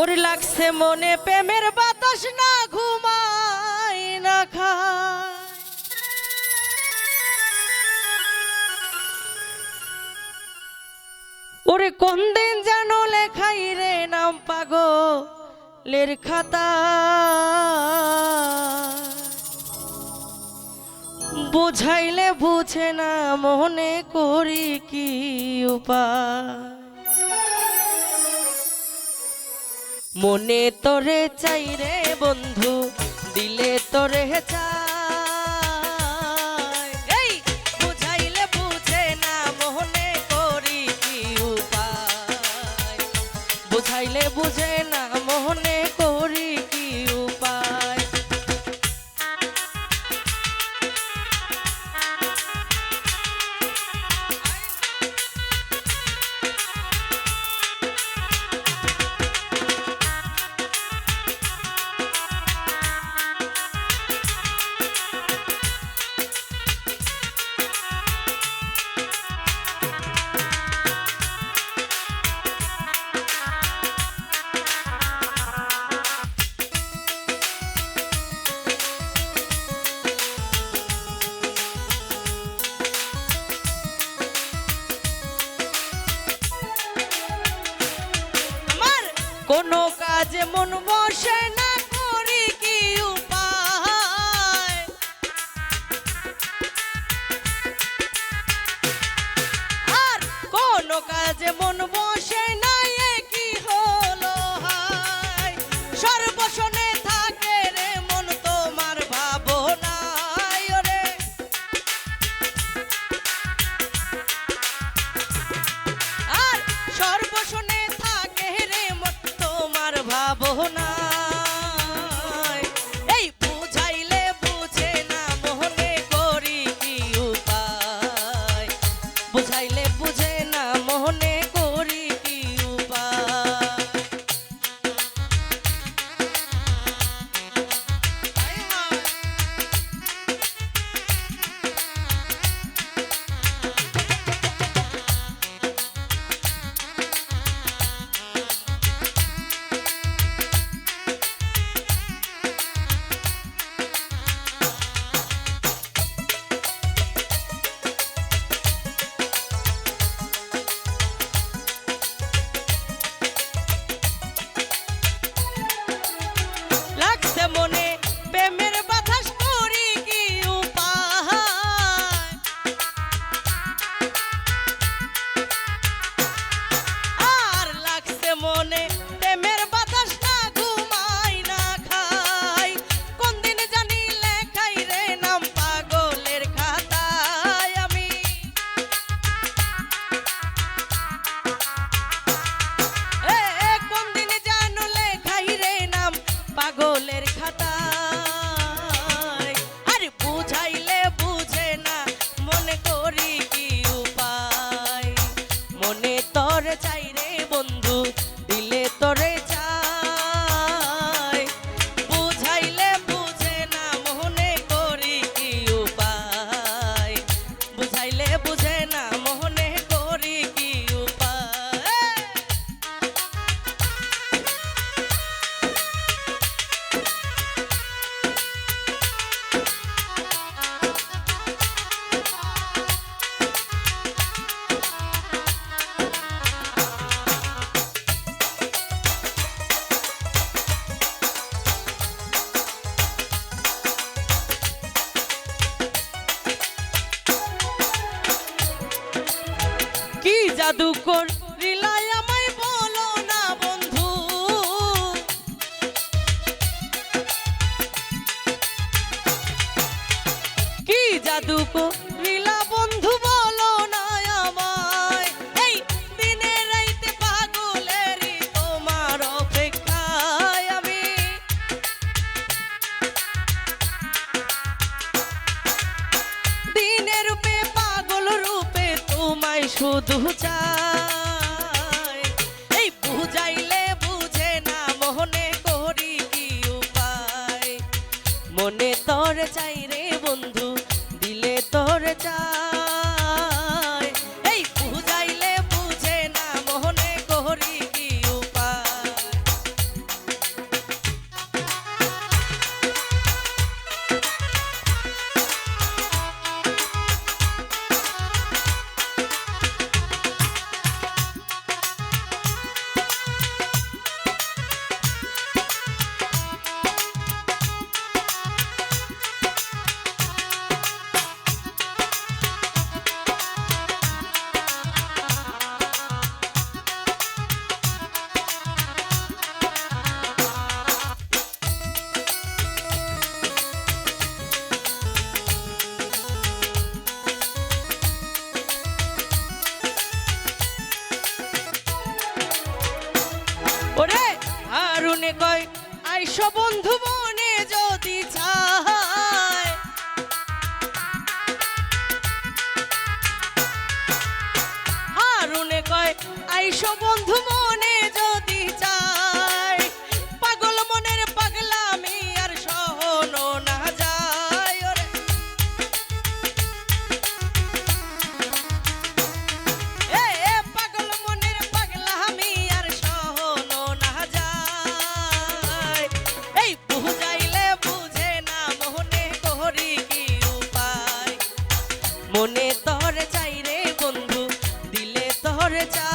ওর লাগছে মনে প্রেমের বাতাস, না ঘুমাই না খায়। ওরে কোন দিন যেন লেখাই রে নাম পাগলের খাতা? বুঝাইলে বুঝে না মনে করি কি উপায়? মনে তোরে চাই রে বন্ধু দিলে তোরে চাই। বুঝাইলে বুঝে না মনে বুঝাইলে বুঝে মন বসে না করি কি উপায়? আর কোনো কাজে মন বসে না কি হলো হায়? সর্বশনে থাকে রে মন তোমার ভাবনায় রে। আর সর্বশনে বুঝাইলে কি জাদু করিলাই আমায় বলো না বন্ধু। কি জাদুকর করিলা শুধু চাই এই বুঝাইলে বুঝে না মনে করি কি উপায়। মনে তোর চাই রে বন্ধু, দিলে তোর চাই। বন্ধু মনে যদি চায়। হারুনে কয় আইসো বন্ধু মনে তোর চাই রে বন্ধু দিলে তোর চা